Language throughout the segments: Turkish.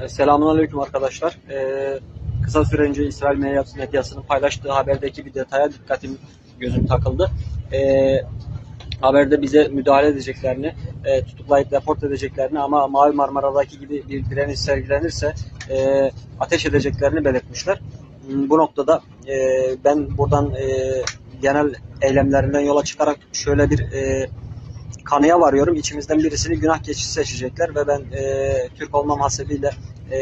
E, Selamünaleyküm arkadaşlar. Ee, kısa süre önce İsrail medyası- medyasının paylaştığı haberdeki bir detaya dikkatim gözüm takıldı. Ee, haberde bize müdahale edeceklerini, e, tutuklayıp deport edeceklerini ama Mavi Marmara'daki gibi bir direniş sergilenirse e, ateş edeceklerini belirtmişler. Hmm, Bu noktada e, ben buradan e, genel eylemlerinden yola çıkarak şöyle bir e, kanıya varıyorum. İçimizden birisini günah keçisi seçecekler ve ben e, Türk olmam hasebiyle e,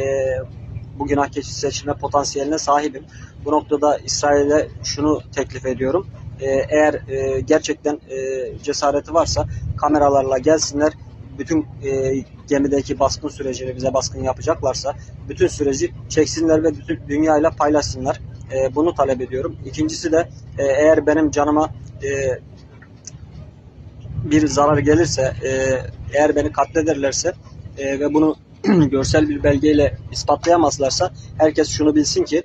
bu günah keçisi seçilme potansiyeline sahibim. Bu noktada İsrail'e şunu teklif ediyorum. E, eğer e, gerçekten e, cesareti varsa kameralarla gelsinler. Bütün e, gemideki baskın sürecini bize baskın yapacaklarsa bütün süreci çeksinler ve bütün dünyayla paylaşsınlar. E, bunu talep ediyorum. İkincisi de e, eğer benim canıma e, bir zarar gelirse, e, eğer beni katlederlerse e, ve bunu görsel bir belgeyle ispatlayamazlarsa herkes şunu bilsin ki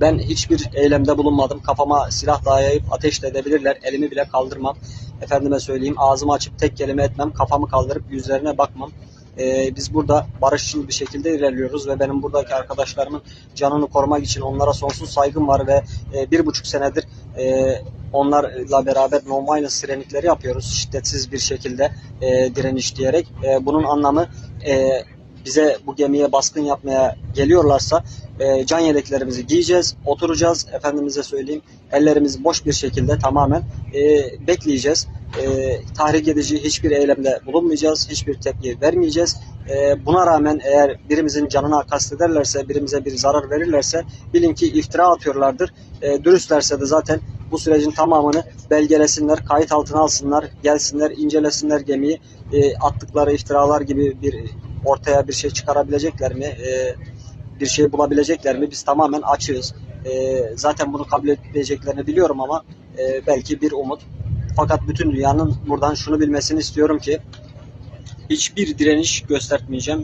ben hiçbir eylemde bulunmadım. Kafama silah dayayıp ateş de edebilirler. Elimi bile kaldırmam. Efendime söyleyeyim ağzımı açıp tek kelime etmem. Kafamı kaldırıp yüzlerine bakmam. Ee, biz burada barışçıl bir şekilde ilerliyoruz ve benim buradaki arkadaşlarımın canını korumak için onlara sonsuz saygım var ve e, bir buçuk senedir e, onlarla beraber non-violence sirenikleri yapıyoruz şiddetsiz bir şekilde e, direniş diyerek. E, bunun anlamı e, bize bu gemiye baskın yapmaya geliyorlarsa e, can yeleklerimizi giyeceğiz, oturacağız. Efendimize söyleyeyim ellerimiz boş bir şekilde tamamen e, bekleyeceğiz. E, tahrik edici hiçbir eylemde bulunmayacağız, hiçbir tepki vermeyeceğiz. E, buna rağmen eğer birimizin canına kastederlerse, birimize bir zarar verirlerse bilin ki iftira atıyorlardır. E, dürüstlerse de zaten bu sürecin tamamını belgelesinler, kayıt altına alsınlar, gelsinler, incelesinler gemiyi. E, attıkları iftiralar gibi bir ortaya bir şey çıkarabilecekler mi? E, bir şey bulabilecekler mi? Biz tamamen açığız. E, zaten bunu kabul edeceklerini biliyorum ama e, belki bir umut. Fakat bütün dünyanın buradan şunu bilmesini istiyorum ki hiçbir direniş göstermeyeceğim.